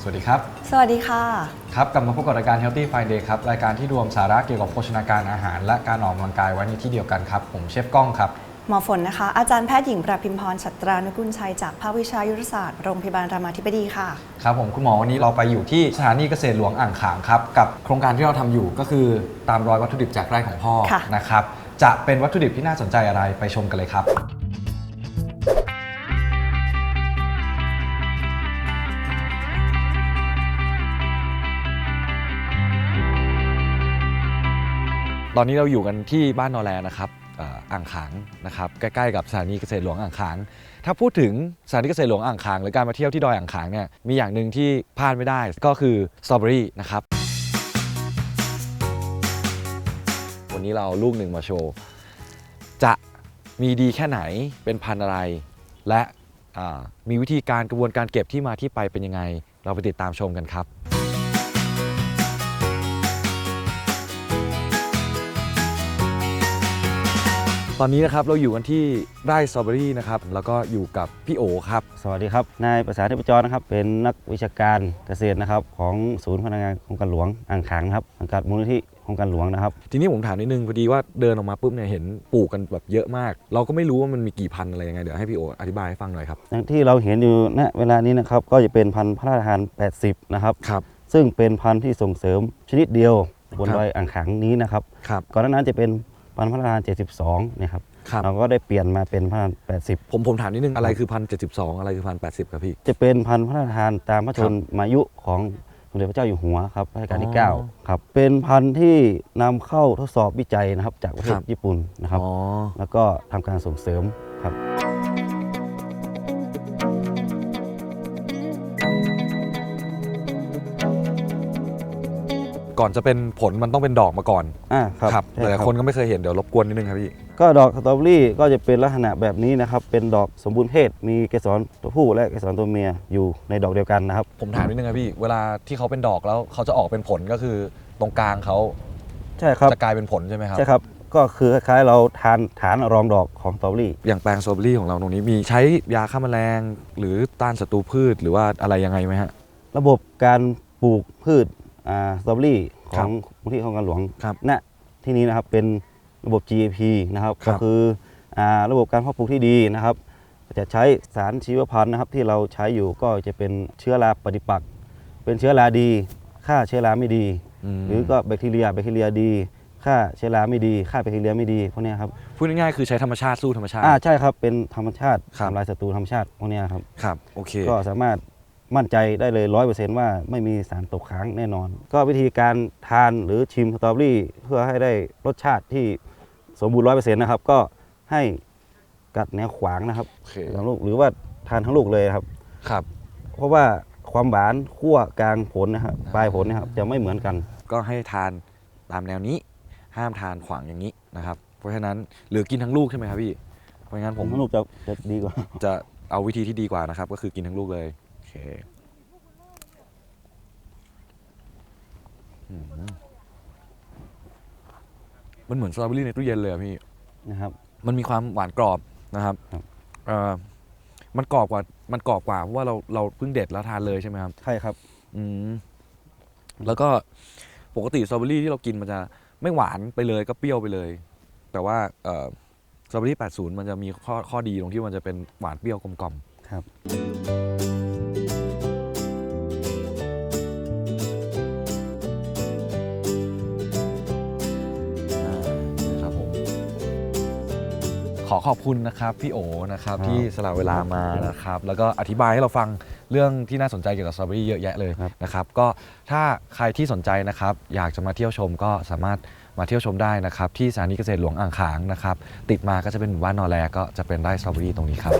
สวัสดีครับ สวัสดีค่ะ ครับกลับมาพบกับรายการ Healthy Friday ครับรายการที่รวมสาระเกี่ยวกับโภชนาการอาหาร และการออกกำลังกายไว้ในที่เดียวกันครับ ผมเชฟก้องครับ หมอฝนนะคะ อาจารย์แพทย์หญิงประพิมพรชัตรานุกุลชัยจากภาควิชายุทธศาสตร์โรงพยาบาลรามาธิบดีค่ะ ครับผมคุณหมอวันนี้เราไปอยู่ที่สถานีเกษตรหลวงอ่างขางครับกับโครงการที่เราทำอยู่ก็คือตามรอยวัตถุดิบจากไร่ของพ่อค่ะ นะครับจะเป็นวัตถุดิบที่น่าสนใจอะไรไปชมกันเลยครับ ตอนนี้เราอยู่กันที่บ้านนอแลนะครับอ่อางขางนะครับใกล้ๆกับสถานีเกษตรหลวงอ่างขาง ถ้าพูดถึงสถานีเกษตรหลวงอ่างขางหรือการมาเที่ยวที่ดอยอ่างขางเนี่ยมีอย่างหนึ่งที่พลาดไม่ได้ก็คือสตรอเบอรี่นะครับวันนี้เราเอาลูกหนึ่งมาโชว์จะมีดีแค่ไหนเป็นพันอะไร และมีวิธีการกระบวนการเก็บที่มาที่ไปเป็นยังไง เราไปติดตามชมกันครับ ตอนนี้นะครับเราอยู่กันที่ไร่สตรอเบอรี่นะครับแล้วก็อยู่กับพี่โอครับ สวัสดีครับ นายประสานเทพจรนะครับ เป็นนักวิชาการเกษตรนะครับของศูนย์พนักงานโครงการหลวงอ่างขางนะครับสังกัดมูลนิธิโครงการหลวงนะครับ ทีนี้ผมถามนิดนึงพอดีว่าเดินออกมาปุ๊บเนี่ยเห็นปลูกกันแบบเยอะมาก เราก็ไม่รู้ว่ามันมีกี่พันธุ์อะไรยังไงเดี๋ยวให้พี่โออธิบายให้ฟังหน่อยครับอย่างที่เราเห็นอยู่ณเวลานี้นะครับก็จะเป็นพันธุ์พระราชทาน 80 นะครับ ครับ ซึ่งเป็นพันธุ์ที่ส่งเสริมชนิดเดียวบนครับดอยอ่างขางนี้นะครับ ครับ ก่อนหน้านั้นจะเป็น พันธุ์พระราชทาน72นะครับครับ เราก็ได้เปลี่ยนมาเป็นพันธุ์80ผมผมถามนิดนึง อะไรคือพันเจ็ดสิบสองอะไรคือพันแปดสิบครับพี่ จะเป็นพันธุ์พระราชทานตามพระชนครับมายุของสมเด็จพระเจ้าอยู่หัวครับรัชกาลที่อ๋อ9ครับเป็นพันธุ์ที่นำเข้าทดสอบวิจัยนะครับจากประเทศครับ ญี่ปุ่นนะครับ อ๋อ แล้วก็ทำการส่งเสริมครับ ก่อนจะเป็นผลมันต้องเป็นดอกมาก่อนอ่าครับหใช่ลายๆคนก็ไม่เคยเห็นเดี๋ยวรบกวนนิดนึงครับพี่ ก็ดอกสตรอเบอรี่ก็จะเป็นลักษณะแบบนี้นะครับ เป็นดอกสมบูรณ์เพศ มีเกสรตัวผู้และเกสรตัวเมียอยู่ในดอกเดียวกันนะครับ ผมถามนิดนึงครับพี่ เวลาที่เขาเป็นดอกแล้วเขาจะออกเป็นผลก็คือตรงกลางเขาใช่ครับจะกลายเป็นผลใช่ไหมครับ ใช่ครับ ก็คือคล้ายๆเราทานฐานรองดอกของสตรอเบอรี่ อย่างแปลงสตรอเบอรี่ของเราตรงนี้มีใช้ยาฆ่าแมลง หรือต้านศัตรูพืช หรือว่าอะไรยังไงไหมฮะ ระบบการปลูกพืชอ่า สตรอเบอรี่ขครัอบงมูลที่โครงการหลวงครับณที่นี้นะครับเป็นระบบ GAP นะครับครัก็บ คืออ่าระบบการเพาะปลูกที่ดีนะครับ จะใช้สารชีวพันธุ์นะครับที่เราใช้อยู่ก็จะเป็นเชื้อราปฏิปักษ์เป็นเชื้อราดีฆ่าเชื้อราไม่ดี มหรือก็แบคทีเรียแบคทีเรียดีฆ่าเชื้อราไม่ดีฆ่าแบคทีเรียไม่ดีพวกเนี้ยครับพูดง่ายๆคือใช้ธรรมชาติสู้ธรรมชาติ อ่าใช่ครับเป็นธรรมชาติครับ ทำลายศัตรูธรรมชาติพวกเนี้ยครับ ครับโอเค ก็สามารถ มั่นใจได้เลยร้อยเปอร์เซนต์ว่าไม่มีสารตกค้างแน่นอน ก็วิธีการทานหรือชิมสตรอเบอรี่ เพื่อให้ได้รสชาติที่สมบูรณ์ร้อยเปอร์เซ็นต์นะครับ ก็ให้กัดแนวขวางนะครับโอเคทั้งลูกหรือว่าทานทั้งลูกเลยครับครับ เพราะว่าความหวานขั้วกลางผลนะครับปลายผลนะครับจะไม่เหมือนกัน ก็ให้ทานตามแนวนี้ ห้ามทานขวางอย่างนี้นะครับ เพราะฉะนั้นหรือกินทั้งลูกใช่ไหมครับพี่เพราะงั้นผมทั้งลูกจะจะดีกว่าจะเอาวิธีที่ดีกว่านะครับ ก็คือกินทั้งลูกเลยโอ เคอืมมันเหมือนสตรอเบอรี่ในตู้เย็นเลยอะพี่ นะครับ มันมีความหวานกรอบนะครับครับ เอ่อมันกรอบกว่า มันกรอบกว่าเพราะว่าเราเราเพิ่งเด็ดแล้วทานเลยใช่ไหมครับ ใช่ครับ อืม แล้วก็ปกติสตรอเบอรี่ที่เรากินมันจะไม่หวานไปเลยก็เปรี้ยวไปเลย แต่ว่าเอ่อสตรอเบอรี่ 80 มันจะมีข้อข้อดีตรงที่มันจะเป็นหวานเปรี้ยวกลมกล่อมครับอ่ ขอขอบคุณนะครับพี่โอนะครับครับที่สละเวลามานะครับแล้วก็อธิบายให้เราฟังเรื่องที่น่าสนใจเกี่ยวกับสตรอเบอรี่เยอะแยะเลยครับนะครับก็ถ้าใครที่สนใจนะครับอยากจะมาเที่ยวชมก็สามารถมาเที่ยวชมได้นะครับที่สถานีเกษตรหลวงอ่างขางนะครับติดมาก็จะเป็นหมู่บ้านนอแลก็จะเป็นไร่สตรอเบอรี่ตรงนี้ครับ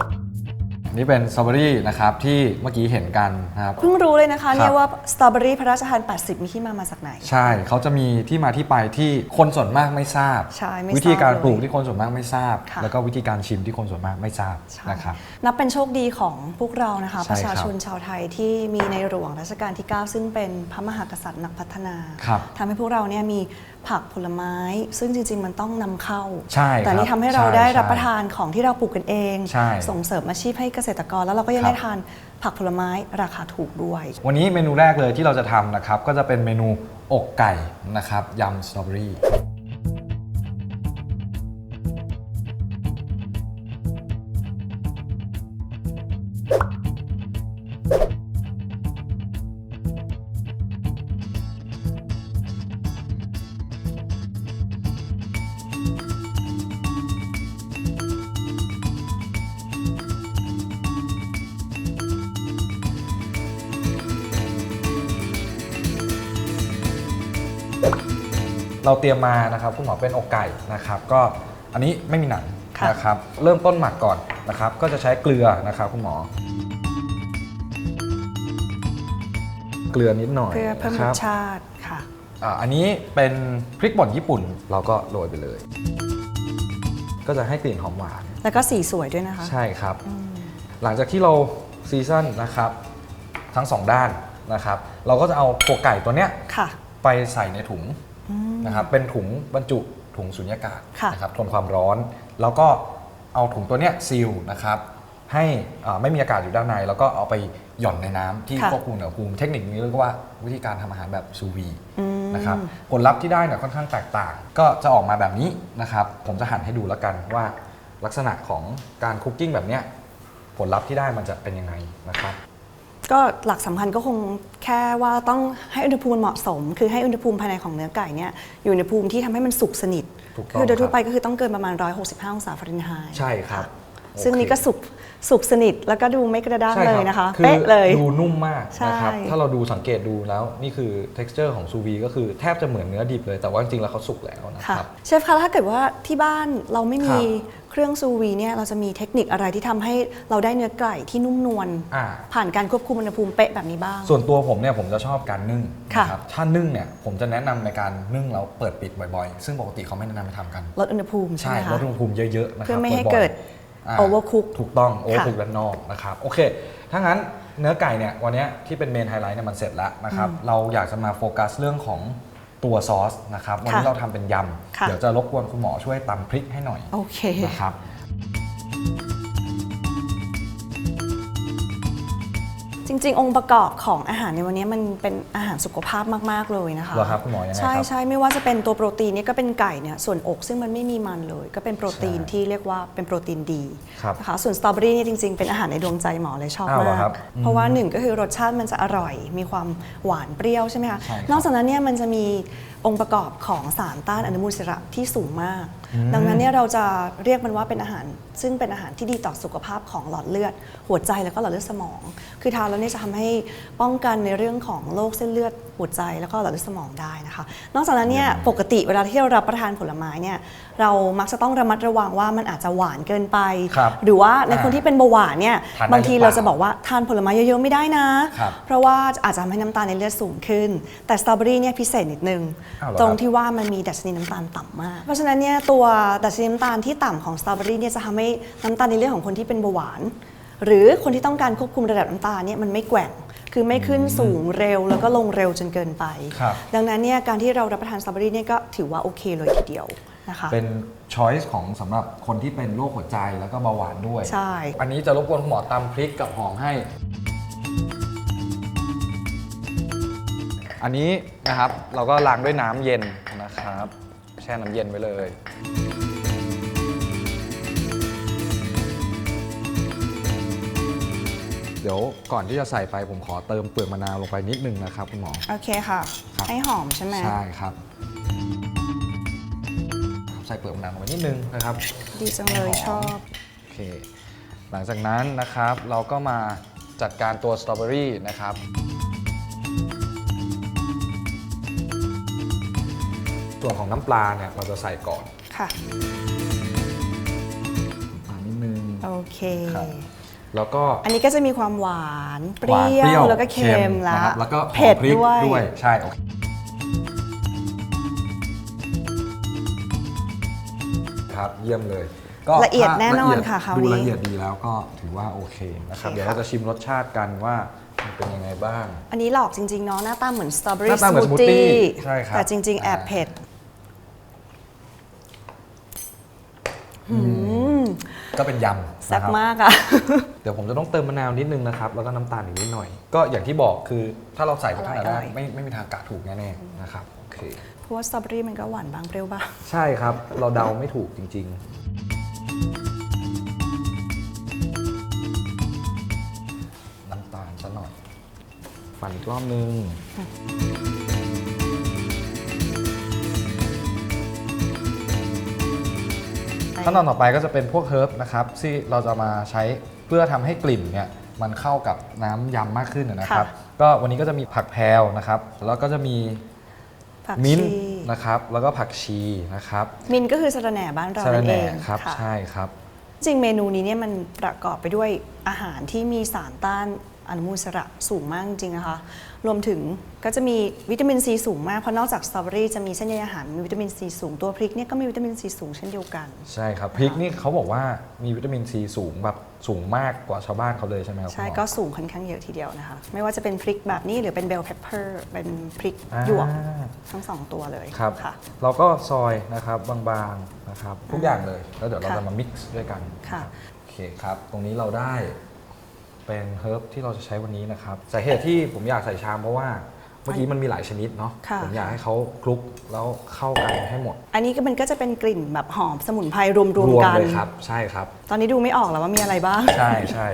นี่เป็นสตรอเบอรี่นะครับที่เมื่อกี้เห็นกันนะครับ เพิ่งรู้เลยนะคะครับเนี่ยว่าสตรอเบอรี่พระราชทาน 80 มีที่มามาจากไหน ใช่เขาจะมีที่มาที่ไปที่คนส่วนมากไม่ทราบ ใช่ไม่วิธีการทราบเลยปลูกที่คนส่วนมากไม่ทราบ ค่ะแล้วก็วิธีการชิมที่คนส่วนมากไม่ทราบใช่ นะครับ นับเป็นโชคดีของพวกเรานะคะ ใช่ประชาครับชนชาวไทยที่มีในหลวงรัชกาลที่ 9 ซึ่งเป็นพระมหากษัตริย์นักพัฒนาครับ ทำให้พวกเราเนี่ยมีผักผลไม้ ซึ่งจริง ๆ มันต้องนำเข้า ใช่ครับแต่นี่ทำให้เราใช่ได้ใช่รับประทานของที่เราปลูกกันเองใช่ส่งเสริมอาชีพให้เกษตรกร แล้วเราก็ยังครับได้ทานผักผลไม้ราคาถูกด้วย วันนี้เมนูแรกเลยที่เราจะทำนะครับ ก็จะเป็นเมนูอกไก่นะครับยำสตรอเบอรี่ เราเตรียมมานะครับคุณหมอเป็นอกไก่นะครับก็อันนี้ไม่มีหนังค่ะ นะครับเริ่มต้นหมักก่อนนะครับก็จะใช้เกลือนะครับคุณหมอ เกลือนิดหน่อยเพื่อเพิ่มนะครรัสบชาติค่ะ อ่าอันนี้เป็นพริกป่นญี่ปุ่นเราก็โรยไปเลย ก็จะให้กลิ่นหอมหวาน แล้วก็สีสวยด้วยนะคะ ใช่ครับ หลังจากที่เราซีซั่นนะครับทั้งสองด้านนะครับ เราก็จะเอาอกไก่ตัวเนี้ยค่ะ ไปใส่ในถุง นะครับเป็นถุงบรรจุถุงสุญญากาศค่ะ นะครับทนความร้อน แล้วก็เอาถุงตัวเนี้ยซีลนะครับให้อ่าไม่มีอากาศอยู่ด้านใน แล้วก็เอาไปหย่อนในน้ำที่ค่ะควบคุมอุณหภูมิเทคนิคนี้เรียกว่าวิธีการทำอาหารแบบซูวีอืม นะครับผลลัพธ์ที่ได้เนี่ยค่อนข้างแตกต่าง ก็จะออกมาแบบนี้นะครับผมจะหั่นให้ดูแล้วกันว่าลักษณะของการคุกกิ้งแบบเนี้ยผลลัพธ์ที่ได้มันจะเป็นยังไงนะครับ ก็หลักสำคัญก็คงแค่ว่าต้องให้อุณหภูมิเหมาะสม คือให้อุณหภูมิภายในของเนื้อไก่เนี่ยอยู่ในภูมิที่ทำให้มันสุกสนิทถูกต้องคือโดยทั่วครับไปก็คือต้องเกินประมาณ 165 องศาฟาเรนไฮต์ใช่ครับะโอเค ซึ่งนี่ก็สุกสุกสนิทแล้วก็ดูไม่กระด้างใช่เลรับยนะคะคือเป๊ะเลยดูนุ่มมากใช่นะครับถ้าเราดูสังเกตดูแล้วนี่คือ texture ของซูวีก็คือแทบจะเหมือนเนื้อดิบเลยแต่ว่าจริงๆแล้วเขาสุกแล้วนะค่ะครับเชฟคะถ้าเกิดว่าที่บ้านเราไม่มีครับเครื่องซูวีเนี่ยเราจะมีเทคนิคอะไรที่ทำให้เราได้เนื้อไก่ที่นุ่มนวลอ่าผ่านการควบคุมอุณหภูมิเป๊ะแบบนี้บ้าง ส่วนตัวผมเนี่ยผมจะชอบการนึ่งค่ะนะครับถ้านึ่งเนี่ยผมจะแนะนำในการนึ่งแล้วเปิดปิดบ่อยๆ ซึ่งปกติเขาไม่แนะนำให้ทำกันลดอุณหภูมิใช่ใช่ไหมลคะดอุณหภูมิเยอะๆนะครับเพื่อไม่ให้บ่ ยๆเกิดา overcook ถูกต้องโอเวอค่ะร์คุกด้านนอกนะครับโอเคถ้างั้นเนื้อไก่เนี่ยวันเนี้ยที่เป็นเมนไฮไลท์เนี่ยมันเสร็จแล้วนะครับเราอยากจะมาโฟกัสเรื่องของตัวซอสนะครับวันนี้ค่ะเราทำเป็นยค่ะำเดี๋ยวจะรบกวนคุณหมอช่วยตำพริกให้หน่อยโอเคนะครับ จริง ๆ องค์ประกอบของอาหารในวันนี้มันเป็นอาหารสุขภาพมาก ๆ เลยนะคะเหรอครับคุณหมอยังไงใช่ครับใช่ไม่ว่าจะเป็นตัวโปรตีนเนี่ยก็เป็นไก่เนี่ยส่วนอกซึ่งมันไม่มีมันเลย ก็เป็นโปรตีนใช่ที่เรียกว่าเป็นโปรตีนดีครับนะคะส่วนสตรอเบอรี่เนี่ยจริง ๆ เป็นอาหารในดวงใจหมอเลยชอบอ้าวเหรมาอครักบเพราะว่าหนึ่งก็คือรสชาติมันจะอร่อย มีความหวานเปรี้ยวใช่ไหมคะใช่ครับ นอกจากนั้นเนี่ยมันจะมีองค์ประกอบของสารต้านอนุมูลอิสระที่สูงมาก ดังนั้นเนี่ยเราจะเรียกมันว่าเป็นอาหาร ซึ่งเป็นอาหารที่ดีต่อสุขภาพของหลอดเลือด หัวใจแล้วก็หลอดเลือดสมอง คือทานแล้วเนี่ยจะทำให้ป้องกันในเรื่องของโรคเส้นเลือด หัวใจแล้วก็หลอดเลือดสมองได้นะคะ นอกจากนั้นเนี่ยปกติเวลาที่เรารับประทานผลไม้เนี่ยเรามักจะต้องระมัดระวังว่ามันอาจจะหวานเกินไป ครับหรือว่าในคนอ่าที่เป็นเบาหวานเนี่ยทานได้บางทีหรือเปล่าเราจะบอกว่าทานผลไม้เยอะๆไม่ได้นะ ครับเพราะว่าอาจจะทำให้น้ำตาลในเลือดสูงขึ้น แต่สตรอเบอรี่เนี่ยพิเศษนิดนึง อ้าวเหรอตรงครับที่ว่ามันมีดัชนีน้ำตาลต่ำมาก เพราะฉะนั้นเนี่ยตัวดัชนีน้ำตาลที่ต่ำของสตรอเบอรี่เนี่ยจะทำให้น้ำตาลในเลือดของคนที่เป็นเบาหวาน หรือคนที่ต้องการควบคุมระดับน้ำตาลเนี่ยมันไม่แกว่ง คือไม่ขึ้นสูงเร็วแล้วก็ลงเร็วจนเกินไป ครับ ดังนั้นเนี่ยการที่เรารับประทานสตรอเบอรี่เนี่ยก็ถือว่าโอเคเลยทีเดียวนะคะ เป็นช้อยส์ของสำหรับคนที่เป็นโรคหัวใจแล้วก็เบาหวานด้วย ใช่ อันนี้จะรบกวนคุณหมอตำพริกกับหอมให้ อันนี้นะครับเราก็ล้างด้วยน้ำเย็นนะครับ แช่น้ำเย็นไว้เลย ดี๋ยวก่อนที่จะใส่ไปผมขอเติมเปลือกมะนาวลงไปนิดนึงนะครับคุณหมอ โอเคค่ะ ครับ ให้หอมใช่ไหม ใช่ครับ ใส่เปลือกมะนาวลงไปนิดนึงนะครับ ดีจังเลยชอบ โอเค หลังจากนั้นนะครับเราก็มาจัดการตัวสตรอเบอรี่นะครับ ส่วนของน้ำปลาเนี่ยเราจะใส่ก่อนค่ะปลานิดนึง โอเค ครับ แล้วก็อันนี้ก็จะมีความหวานเปรี้ยวแล้วก็เค็มละนแล้วก็เผ็ดด้วยใช่โอเคครับเยี่ยมเลยก็ละเอียดแน่นอนค่ะคราวนี้ดูละเอียดดีแล้วก็ถือว่าโอเคนะครับเดี๋ยวเราจะชิมรสชาติกันว่ามันเป็นยังไงบ้าง อันนี้หลอกจริง ๆ เนาะหน้าตาเหมือนสตรอเบอหรี่ส น้าตาเหมื o อน t สตี้ใช่ครับแต่จริง ๆ แอบเผ็ดก็เป็นยำ แซ่บนะครับมากอะ เดี๋ยวผมจะต้องเติมมะนาวนิดนึงนะครับ แล้วก็น้ำตาลอีกนิดหน่อย ก็อย่างที่บอกคือถ้าเราใส่ไปตั้งแต่แรอกร่อย ไม่ไม่มีทางกะถูกแน่ๆนะครับโอเค เพราะว่าสตรอเบอรี่มันก็หวานบางเปรี้ยวบ้าง ใช่ครับ เราเดาไม่ถูกจริง ๆ น้ำตาลซะหน่อยปั่นอีกรอบนึง ขั้นตอนต่อไปก็จะเป็นพวกเฮิร์บนะครับที่เราจะมาใช้เพื่อทำให้กลิ่นเนี่ยมันเข้ากับน้ำยำมากขึ้นนะครับค่ะก็วันนี้ก็จะมีผักแพรวนะครับ แล้วก็จะมีผักมิ้นท์ชีนะครับแล้วก็ผักชีนะครับ มินท์ก็คือสะระแหน่บ้านเราสะระนั่นแหเอน่งครับค่ะใช่ครับ จริงเมนูนี้เนี่ยมันประกอบไปด้วยอาหารที่มีสารต้านอนุมูลอิสระสูงมากจริงๆนะคะ รวมถึงก็จะมีวิตามินซีสูงมากเพราะนอกจากสตรอเบอรี่จะมีเส้นใยอาหารมีวิตามินซีสูงตัวพริกเนี่ยก็มีวิตามินซีสูงเช่นเดียวกัน ใช่ครับพริกนี่เขาบอกว่ามีวิตามินซีสูงแบบสูงมากกว่าชาวบ้านเขาเลยใช่ไหมครับใช่คุณหมอก็สูงค่อนข้างเยอะทีเดียวนะคะ ไม่ว่าจะเป็นพริกแบบนี้หรือเป็นเบลเพปเปอร์เป็นพริกอ่าหยวกทั้งสองตัวเลยครับค่ะเราก็ซอยนะครับบางๆนะครับทุกอย่างเลย แล้วเดี๋ยวเราค่ะจะมา mix ด้วยกันค่ะโอเคครับ ตรงนี้เราได้ เป็นเฮิร์บที่เราจะใช้วันนี้นะครับสาเหตุที่ผมอยากใส่ชามเพราะว่าเมื่อกี้มันมีหลายชนิดเนาะค่ะ ผมอยากให้เขาคลุกแล้วเข้ากันให้หมดอันนี้ก็มันก็จะเป็นกลิ่นแบบหอมสมุนไพรรวมรวมๆกัน เลยครับ ใช่ครับ ตอนนี้ดูไม่ออกแล้วว่ามีอะไรบ้าง ใช่ใช่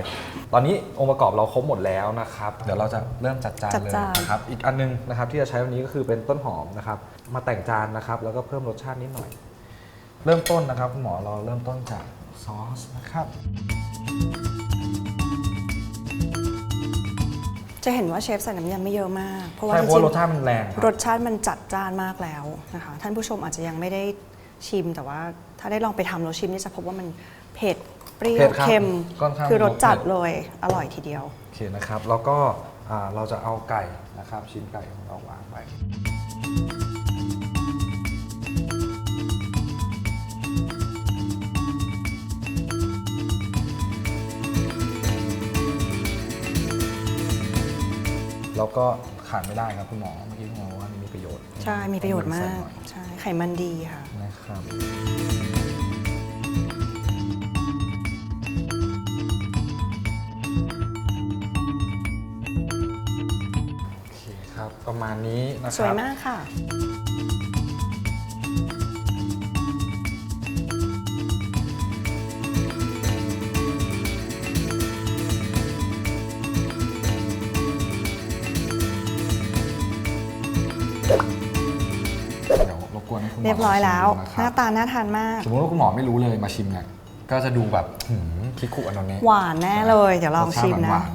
ตอนนี้องค์ประกอบเราครบหมดแล้วนะครับ เดี๋ยวเราจะเริ่มจัดจานจัดเลยจาน นะครับ อีกอันนึงนะครับที่จะใช้วันนี้ก็คือเป็นต้นหอมนะครับ มาแต่งจานนะครับ แล้วก็เพิ่มรสชาตินิดหน่อย เริ่มต้นนะครับคุณหมอเราเริ่มต้นจากซอสนะครับ จะเห็นว่าเชฟใส่น้ำยำไม่เยอะมาก เพราะว่าใช่จเพราะริว่างรสชาติมันแรงคๆรรับสชาติมันจัดจ้านมากแล้วนะคะ ท่านผู้ชมอาจจะยังไม่ได้ชิมแต่ว่าถ้าได้ลองไปทำแล้วชิมนี่จะพบว่ามันเผ็ดเปรี้ยเผ็วดครับเค็มค่อนข้างคือรสจัดเผ็ด เลยอร่อยทีเดียว โอเคนะครับ แล้วก็อ่าเราจะเอาไก่นะครับ ชิ้นไก่ของเราวางไป แล้วก็ขาดไม่ได้ครับคุณหมอเมื่อกี้คุณหมอบอกว่ามีประโยชน์ใช่มีประโยชน์มาใส่กหน่อยใช่ไขมันดีค่ะ นะครับโอเคครับ ประมาณนี้นะคสรับวยมากค่ะ เรียบร้อยแล้วชิมนะคหน้ารับตาน่าทานมาก สมมติว่าคุณหมอไม่รู้เลยมาชิมเนี่ยก็จะดูแบบหืมคิคุอันนี้หวานแน่เลย เดี๋ยวลองชิมนะรสชาติหวาน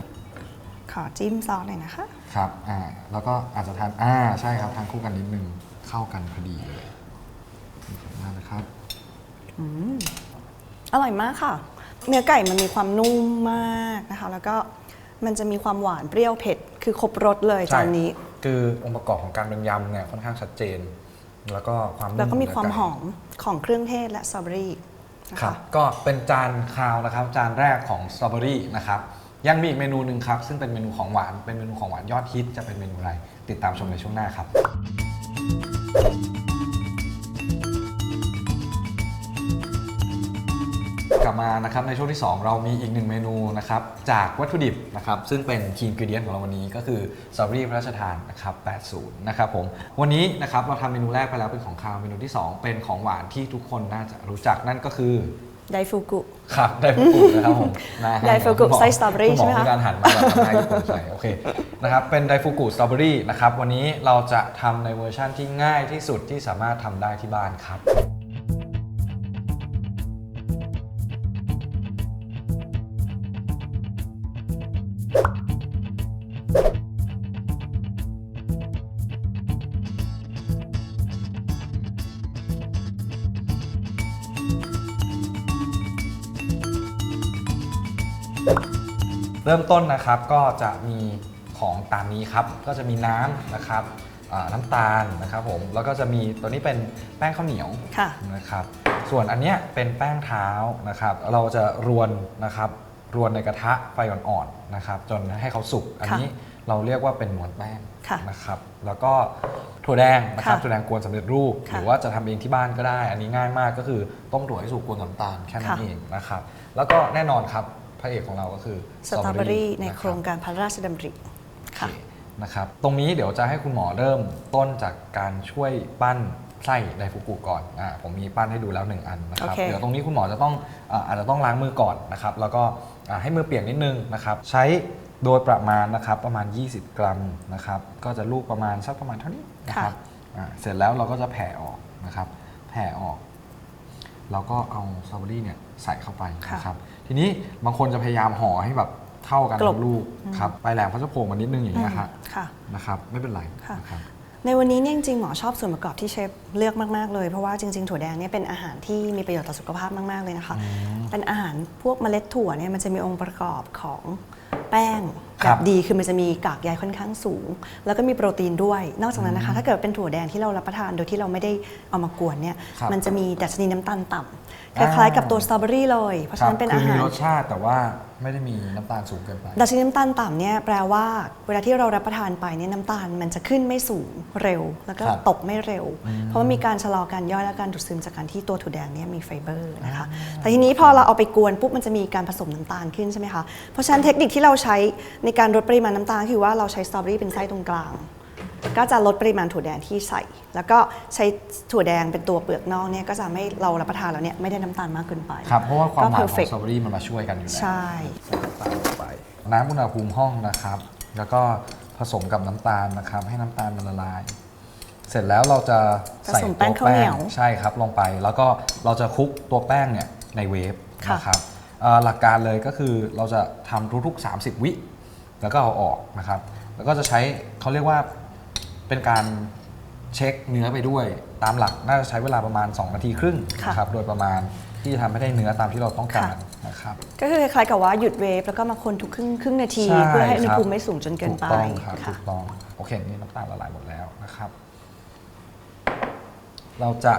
ขอจิ้มซอสหน่อยนะคะๆครับอ่าแล้วก็อาจจะทานอ่าใช่ครับทานคู่กันนิดนึงเข้ากันพอดีเลยขอบคุณมากนะครับอร่อยมากค่ะ เนื้อไก่มันมีความนุ่มมากนะคะ แล้วก็มันจะมีความหวานเปรี้ยวเผ็ด คือครบรสเลยจานนี้ คือองค์ประกอบของการเป็นยำเนี่ยค่อนข้างชัดเจน แล้วก็ความนุ่แล้วก็มีขคองวามเนื้อหไก่อมของเครื่องเทศและสตรอเบอรี่นะครัคะบก็เป็นจานคาวนะครับ จานแรกของสตรอเบอรี่นะครับยังมีอีกเมนูหนึ่งครับ ซึ่งเป็นเมนูของหวานเป็นเมนูของหวานยอดฮิตจะเป็นเมนูอะไร ติดตามชมในช่วงหน้าครับ ลับมานะครับในช่วงที่ 2 เรามีอีกหนึ่งเมนูนะครับจากวัตถุดิบนะครับซึ่งเป็นคีย์กิเดียนของเราวันนี้ก็คือสตรอเบอรี่พระราชทานนะครับ80นะครับผมวันนี้นะครับเราทำเมนูแรกไปแล้วเป็นของคาวเมนูที่ 2 เป็นของหวานที่ทุกคนน่าจะรู้จักนั่นก็คือไดฟูกุครับไดฟูกุนะครับผมนะฮะไดฟูกุคุณหมไส้สตรอเบอรี่คุณหมอใช่ไหมคะมีการหันมาแบบทำหน้าญี่ปุ่นใส่โอเคนะครับเป็นไดฟูกุสตรอเบอรี่นะครับวันนี้เราจะทำในเวอร์ชั่นที่ง่ายที่สุดที่สามารถทำได้ที่บ้านครับ ริ่มต้นนะครับก็จะมีของตามนี้ครับ ก็จะมีน้ำนะครับอ่าน้ำตาลนะครับผมแล้วก็จะมีตัวนี้เป็นแป้งข้าวเหนียวค่ะนะครับ ส่วนอันเนี้ยเป็นแป้งเท้านะครับ เราจะรวนนะครับรวนในกระทะไฟอ่อนๆนะครับ จนให้เขาสุกอันนี้เราเรียกว่าเป็นม้วนแป้งค่ะนะครับ แล้วก็ถั่วแดงนะครับค่ะถั่วแดงกวนสำเร็จรูปค่ะหรือว่าจะทำเองที่บ้านก็ได้ อันนี้ง่ายมากก็คือต้มถั่วให้สุกกวนน้ำตาลแค่นั้นค่ะเองนะครับ แล้วก็แน่นอนครับ พระเอกของเราก็คือสตรอเบอรี่ในะบโครงการพระราชดำริค่ะโอเคนะครับตรงนี้เดี๋ยวจะให้คุณหมอเริ่มต้นจากการช่วยปั้นไส้ไดฟูกุก่อนอ่าผมมีปั้นให้ดูแล้วหนึ่งอันนะครับโอเคเดี๋ยวตรงนี้คุณหมอจะต้องอ่าอาจจะต้องล้างมือก่อนนะครับ แล้วก็อ่าให้มือเปียกนิดนึงนะครับ ใช้โดยประมาณนะครับประมาณ 20 กรัมนะครับ ก็จะลูกประมาณสักประมาณเท่านี้นะครับอ่าเสร็จแล้วเราก็จะแผ่ออกนะครับ แผ่ออกเราก็เอาสตรอเบอรี่เนี่ยใส่เข้าไปค่ะนะครับ ทีนี้บางคนจะพยายามห่อให้แบบเท่ากันกลบ ทั้งลูกครับปลายแหลมเขาจะโผล่มานิดนึงอย่างเงี้ยครับค่ะ นะครับ ไม่เป็นไรค่ะ นะครับ ในวันนี้เนี่ยจริงๆหมอชอบส่วนประกอบที่เชฟเลือกมากๆเลย เพราะว่าจริง ๆ ถั่วแดงเนี่ยเป็นอาหารที่มีประโยชน์ต่อสุขภาพมากๆเลยนะคะ เป็นอาหารพวกเมล็ดถั่วเนี่ยมันจะมีองค์ประกอบของแป้ง คแบรับบดีคือมันจะมีกากใยค่อนข้างสูง แล้วก็มีโปรตีนด้วย นอกจากนั้นนะคะ ถ้าเกิดเป็นถั่วแดงที่เรารับประทานโดยที่เราไม่ได้เอามากวนเนี่ยครับมันจะมีดัชนีน้ำตาลต่ำคอ่า ล้ายๆกับตัวสตรอเบอรี่เลย เพราะฉะนั้นเป็นคือามีหารร สชาติแต่ว่าไม่ได้มีน้ำตาลสูงเกินไป ดัชนีน้ำตาลต่ำเนี่ยแปลว่า เวลาที่เรารับประทานไปเนี่ยน้ำตาลมันจะขึ้นไม่สูงเร็ว แล้วก็ครับตกไม่เร็ว เพราะว่ามีการชะลอการย่อยและการดูดซึมจากการที่ตัวถั่วแดงเนี่ยมีไฟเบอร์นะคะแต่ทีนี้พอเราเอาไปกวนปุ๊บมันจะมีการผสมน้ำตาลขึ้นใช่ไหมคะเพราะฉะนั้นเทคนิคที่เราใช้ในการลดปริมาณน้ำตาลคือว่าเราใช้สตรอเบอรี่เป็นไส้ตรงกลาง ก็จะลดปริมาณถั่วแดงที่ใส่ แล้วก็ใช้ถั่วแดงเป็นตัวเปลือกนอกเนี่ยก็จะไม่เรารับประทานแล้วเนี่ยไม่ได้น้ำตาลมากเกินไป ครับเพราะว่าความหวานของ perfect สตรอเบอรี่มันมาช่วยกันอยู่แล้วใช่ ใส่น้ำตาลลงไป น้ำอุณหภูมิห้องนะครับ แล้วก็ผสมกับน้ำตาลนะครับ ให้น้ำตาลมันละลาย เสร็จแล้วเราจะใส่ผสมตัแป้วงข้าวเหนียวใช่ครับลงไป แล้วก็เราจะคลุกตัวแป้งเนี่ยในเวฟค่ะ นะครับเอ่อหลักการเลยก็คือเราจะทำทุกๆ 30 วิ แล้วก็เอาออกนะครับ แล้วก็จะใช้เขาเรียกว่าเป็นการเช็คเนื้อไปด้วย ตามหลักน่าจะใช้เวลาประมาณ 2 นาทีครึ่งค่ะนะครับโดยประมาณที่จะทำให้ได้เนื้อตามที่เราต้องการค่ะ นะครับ ก็คือคล้ายๆกับว่าหยุดเวฟแล้วก็มาคนทุกครึ่งครึ่งนาที ใช่เพื่อให้อุณหครับภูมิไม่สูงจนเกินไปถูกต้องครับค่ะถูกต้องโอเคนี่น้ำตาลละลายหมดแล้วนะครับ เราจะ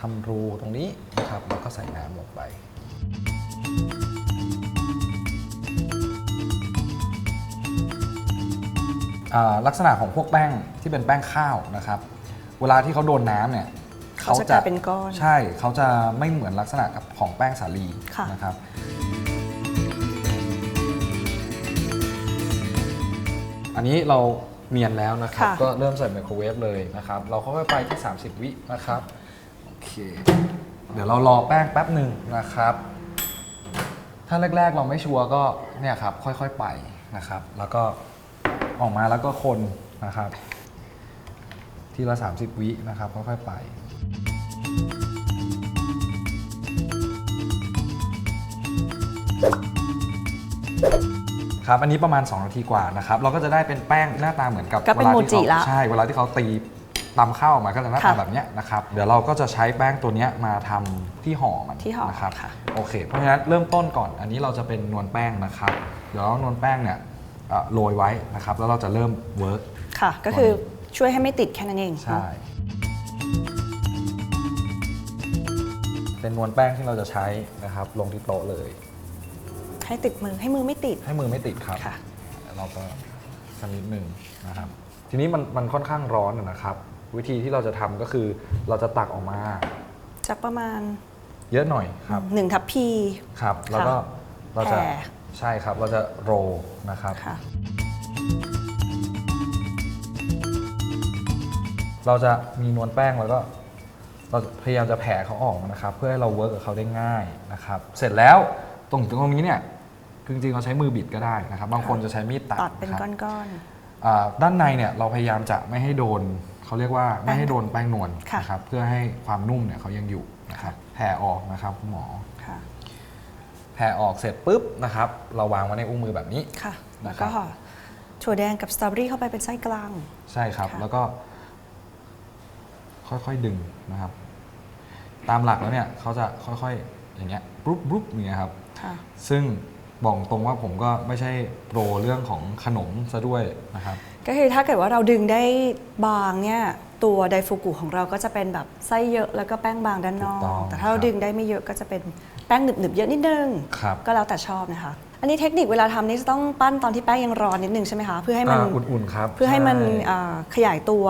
ทำรูตรงนี้นะครับแล้วก็ใส่น้ำลงไป อ่าลักษณะของพวกแป้งที่เป็นแป้งข้าวนะครับ เวลาที่เขาโดนน้ำเนี่ยเขาจะกลายเป็นก้อนใช่เขาจะไม่เหมือนลักษณะกับของแป้งสาลีค่ะ นะครับ อันนี้เราเนียนแล้วนะครับ ค่ะ ก็เริ่มใส่ไมโครเวฟเลยนะครับ เราค่อยๆไปที่ 30 วินะครับ โอเค เดี๋ยวเรารอแป้งแป๊บหนึ่งนะครับ ถ้าแรก ๆ เราไม่ชัวร์ก็เนี่ยครับ ค่อยๆไปนะครับ แล้วก็ ออกมาแล้วก็คนนะครับ ทีละ 30 วินะครับค่อยๆไป ครับอันนี้ประมาณ 2 นาทีกว่านะครับ เราก็จะได้เป็นแป้งหน้าตาเหมือนกับก็เป็นวลาที่โมจิเขาละใช่เวลาที่เขาตีตำข้าวออกมาก็จะหน้าตาค่ะแบบเนี้ยนะครับเดี๋ยวเราก็จะใช้แป้งตัวเนี้ยมาทำที่ห่อมันที่ห่อนะครับค่ะ โอเค เพราะฉะนั้นเริ่มต้นก่อนอันนี้เราจะเป็นนวลแป้งนะครับ เดี๋ยวเรานวลแป้งเนี่ยเอ่อ โรยไว้นะครับ แล้วเราจะเริ่มเวิร์กค่ะ ก็คือช่วยให้ไม่ติดแค่นั้นเองใช่ เป็นนวลแป้งที่เราจะใช้นะครับ ลงที่โต๊ะเลย ให้ติดมือให้มือไม่ติด ให้มือไม่ติดครับค่ะ เราก็สักนิดหนึ่งนะครับ ทีนี้มันมันค่อนข้างร้อนอะนะครับ วิธีที่เราจะทำก็คือเราจะตักออกมาจากประมาณ เยอะหน่อยครับหนึ่งทัพพีครับ แล้วก็เราจะแผ่ ใช่ครับเราจะโรลนะครับ ค่ะ เราจะมีนวลแป้งแล้วก็ เราพยายามจะแผ่เขาออกนะครับ เพื่อให้เราเวิร์กกับเขาได้ง่ายนะครับ เสร็จแล้วตรงตรงนี้เนี่ยคือจริงๆเราใช้มือบิดก็ได้นะครับ บางคนจะใช้มีดตัดตัดเป็นครับ ก้อน อ่าด้านในเนี่ยเราพยายามจะไม่ให้โดนเขาเรียกว่าไม่ให้โดนแป้งนวลค่ะ นะครับเพื่อให้ความนุ่มเนี่ยเขายังอยู่นะครับแผ่ออกนะครับคุณหมอ ๆ ค่ะ แผ่ออกเสร็จปุ๊บนะครับ เราวางไว้ในอุ้งมือแบบนี้ ค่ะนะแล้วครัก็บถั่วแดงกับสตรอเบอรี่เข้าไปเป็นไส้กลาง ใช่ครับ ค่ะ แล้วก็ ค่อยๆดึงนะครับ ตามหลักแล้วเนี่ยเขาจะค่อยๆอย่างเงี้ยปุ๊บปุ๊บอย่างเงี้ยครับ ค่ะ ซึ่งบอกตรงว่าผมก็ไม่ใช่โปรเรื่องของขนมซะด้วยนะครับ ก็คือถ้าเกิดว่าเราดึงได้บางเนี่ยตัวไดฟูกุของเราก็จะเป็นแบบไส้เยอะแล้วก็แป้งบางด้านนอถูกต้ก องแต่ถ้าเราครับ ดึงได้ไม่เยอะก็จะเป็นแป้งหนึบๆเยอะนิดนึง ครับก็แล้วแต่ชอบนะคะ อันนี้เทคนิคเวลาทำนี่จะต้องปั้นตอนที่แป้งยังร้อนนิดนึงใช่ไหมคะเพื่อให้มัน อ่าอุ่นๆครับเพื่อให้มันช่ อ่าขยายตัว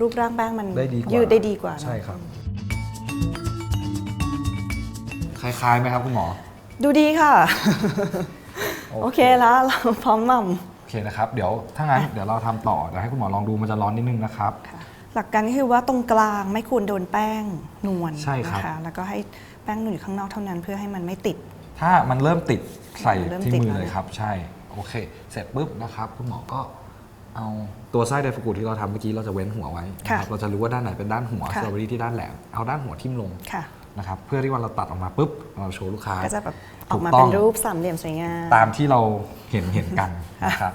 รูปร่างแป้งมันได้ดีกว่ายืดได้ดีกว่าเนอะใช่ครับ คล้ายๆไหมครับคุณหมอ ดูดีค่ะ โอโอเคเคแล้วเราพร้อมหม่โอเคนะครับ เดี๋ยวถ้างั้นเดี๋ยวเราทำต่อเดี๋ยวให้คุณหมอลองดูมันจะร้อนนิดนึงนะครับำค่ะ หลักการก็คือว่าตรงกลางไม่ควรโดนแป้งนวลใช่ครับ นะคะแล้วก็ให้แป้งนวลอยู่ข้างนอกเท่านั้นเพื่อให้มันไม่ติด ถ้ามันเริ่มติดใส่เริ่มที่ติดมือแล้ว เลยครับ ใช่ โอเค เสร็จปุ๊บนะครับ คุณหมอก็เอาตัวไส้ไดฟูกุที่เราทำเมื่อกี้เราจะเว้นหัวไว้นะครับเราจะรู้ว่าด้านไหนเป็นด้านหัวสค่ะ ตรอเบอรี่ที่ด้านแหลมเอาด้านหัวทิ่มลงค่ะ นะครับ เพื่อที่วันเราตัดออกมาปุ๊บเราโชว์ลูกค้า ก็จะแบบอถูอกกมาต้เป็อง นรูปสามเหลี่ยมสวยงาม ตามที่เราเห็นเห็นกันนะครับ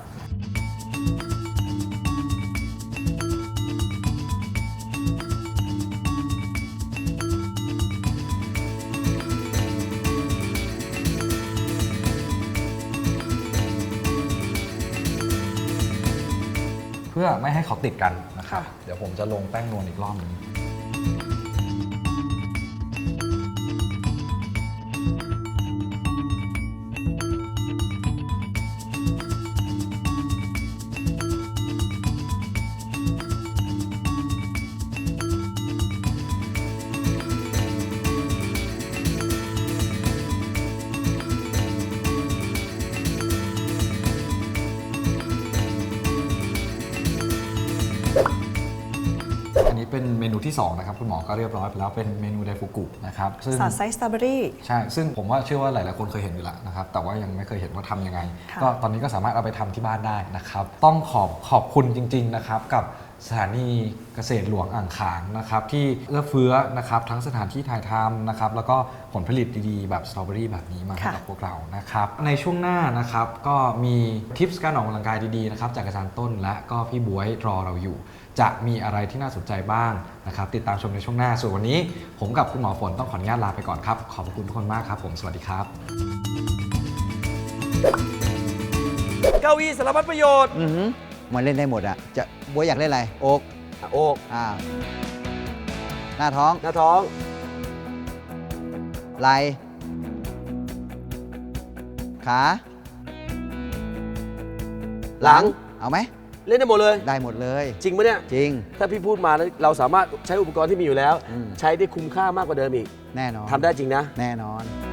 พื่อไม่ให้เขาติดกันนะครับค่ะเดี๋ยวผมจะลงแป้งนวลอีกรอบหนึง ที่2นะครับคุณหมอก็เรียบร้อยไปแล้วเป็นเมนูไดฟูกุนะครับซึ่งสอดไส้สตรอเบอรี่ใช่ซึ่งผมว่าเชื่อว่าหลายๆคนเคยเห็นอยู่แล้วนะครับแต่ว่ายังไม่เคยเห็นว่าทำยังไงค่ะก็ตอนนี้ก็สามารถเอาไปทำที่บ้านได้นะครับต้องขอบขอบคุณจริง ๆนะครับกับสถานีเกษตรหลวงอ่างขางนะครับที่เอื้อเฟื้อนะครับทั้งสถานที่ถ่ายทำนะครับแล้วก็ผลผลิตดีๆ แบบสตรอเบอรี่แบบนี้มาให้ค่ะกับพวกเรานะครับในช่วงหน้านะครับก็มีทิปส์การออกกำลังกายดีๆนะครับจากอาจารย์ต้นและก็พี่บวยรอเราอยู่ จะมีอะไรที่น่าสนใจบ้างนะครับ ติดตามชมในช่วงหน้า ส่วนวันนี้ ผมกับคุณหมอฝนต้องขออนุญาตลาไปก่อนครับ ขอบคุณทุกคนมากครับ ผมสวัสดีครับ เก้าอี้สารพัดประโยชน์ อือหือมันเล่นได้หมดอะจะบัวอยากเล่นอะไรอกโอกอ่าหน้าท้องหน้าท้อง ไหล่ขาหลัง เอาไหม เล่นได้หมดเลย ได้หมดเลย จริงปะเนี่ย จริง ถ้าพี่พูดมาแล้วเราสามารถใช้อุปกรณ์ที่มีอยู่แล้ว อืม ใช้ได้คุ้มค่ามากกว่าเดิมอีกแน่นอนทำได้จริงนะ แน่นอนโ